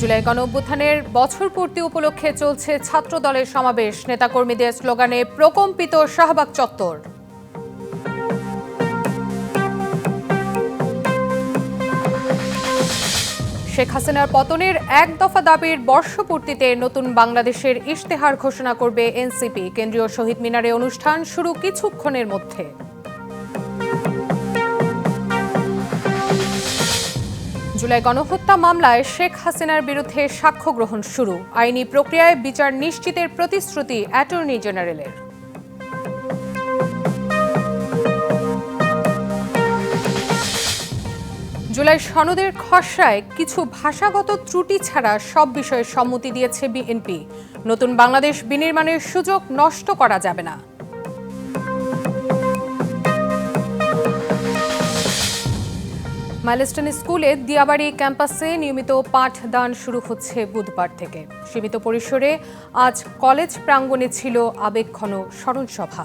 জুলাই গণ গণঅভ্যুত্থানের বছর পূর্তি উপলক্ষে চলছে ছাত্র দলের সমাবেশ। নেতাকর্মীদের স্লোগানে প্রকম্পিত শাহবাগ চত্বর। শেখ হাসিনার পতনের এক দফা দাবির বর্ষপূর্তিতে নতুন বাংলাদেশের ইশতেহার ঘোষণা করবে এনসিপি। কেন্দ্রীয় শহীদ মিনারে অনুষ্ঠান শুরু কিছুক্ষণের মধ্যে। জুলাই গণহত্যা মামলায় শেখ হাসিনার বিরুদ্ধে সাক্ষ্য গ্রহণ শুরু। আইনি প্রক্রিয়ায় বিচার নিশ্চিতের প্রতিশ্রুতি অ্যাটর্নি জেনারেলের। জুলাই সনদের খসড়ায় কিছু ভাষাগত ত্রুটি ছাড়া সব বিষয়ে সম্মতি দিয়েছে বিএনপি। নতুন বাংলাদেশ বিনির্মাণের সুযোগ নষ্ট করা যাবে না। মাইলস্টোন স্কুলে দিয়াবাড়ি ক্যাম্পাসে নিয়মিত পাঠদান শুরু হচ্ছে বুধবার থেকে। সীমিত পরিসরে আজ কলেজ প্রাঙ্গণে ছিল আবেগঘন স্মরণ সভা